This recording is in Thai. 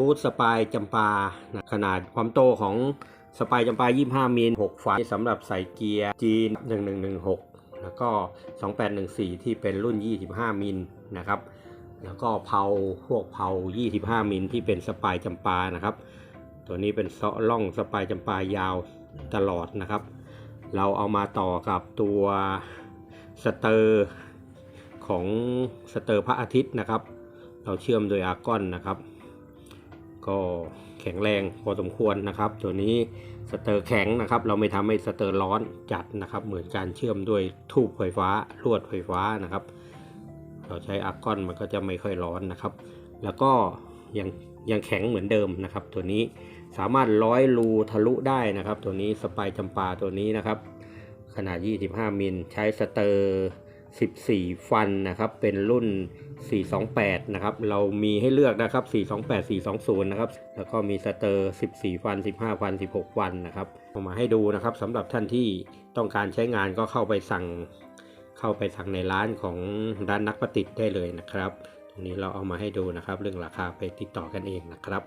บูทสปายจำปานะขนาดความโตของสปายจำปา 25 มิล 6 ฝาสำหรับใส่เกียร์จีน 1116 แล้วก็ 2814 ที่เป็นรุ่น 25 มิลนะครับ แล้วก็เพาพวกเพา25 มิลที่เป็นสปายจำปานะครับ ตัวนี้เป็นเซาะล่องสปายจำปายาวตลอดนะครับ เราเอามาต่อกับตัวสเตอร์ของสเตอร์พระอาทิตย์นะครับ เราเชื่อมโดยอาร์กอนนะครับ ก็แข็งแรงพอสมควรนะครับ ตัวนี้สเตอร์แข็งนะครับ เราไม่ทำให้สเตอร์ร้อนจัดนะครับ เหมือนการเชื่อมด้วยทูบไฟฟ้าลวดไฟฟ้านะครับ เราใช้อาร์กอนมันก็จะไม่ค่อยร้อนนะครับ แล้วก็ยังยังแข็งเหมือนเดิมนะครับ ตัวนี้สามารถร้อยรูทะลุได้นะครับ ตัวนี้สไปายจำปาตัวนี้นะครับ ขนาด 25 มิลใช้สเตอร์ 14 ฟันนะครับ เป็นรุ่น 428 นะครับ เรามีให้เลือกนะครับ 428 420 นะครับ แล้วก็มีสเตอร์ 14 ฟัน 15 ฟัน 16 ฟันนะครับเอามาให้ดูนะครับสำหรับท่านที่ต้องการใช้งานก็เข้าไปสั่ง เข้าไปสั่งในร้านของร้านนักประติดได้เลยนะครับ ตรงนี้เราเอามาให้ดูนะครับ เรื่องราคาไปติดต่อกันเองนะครับ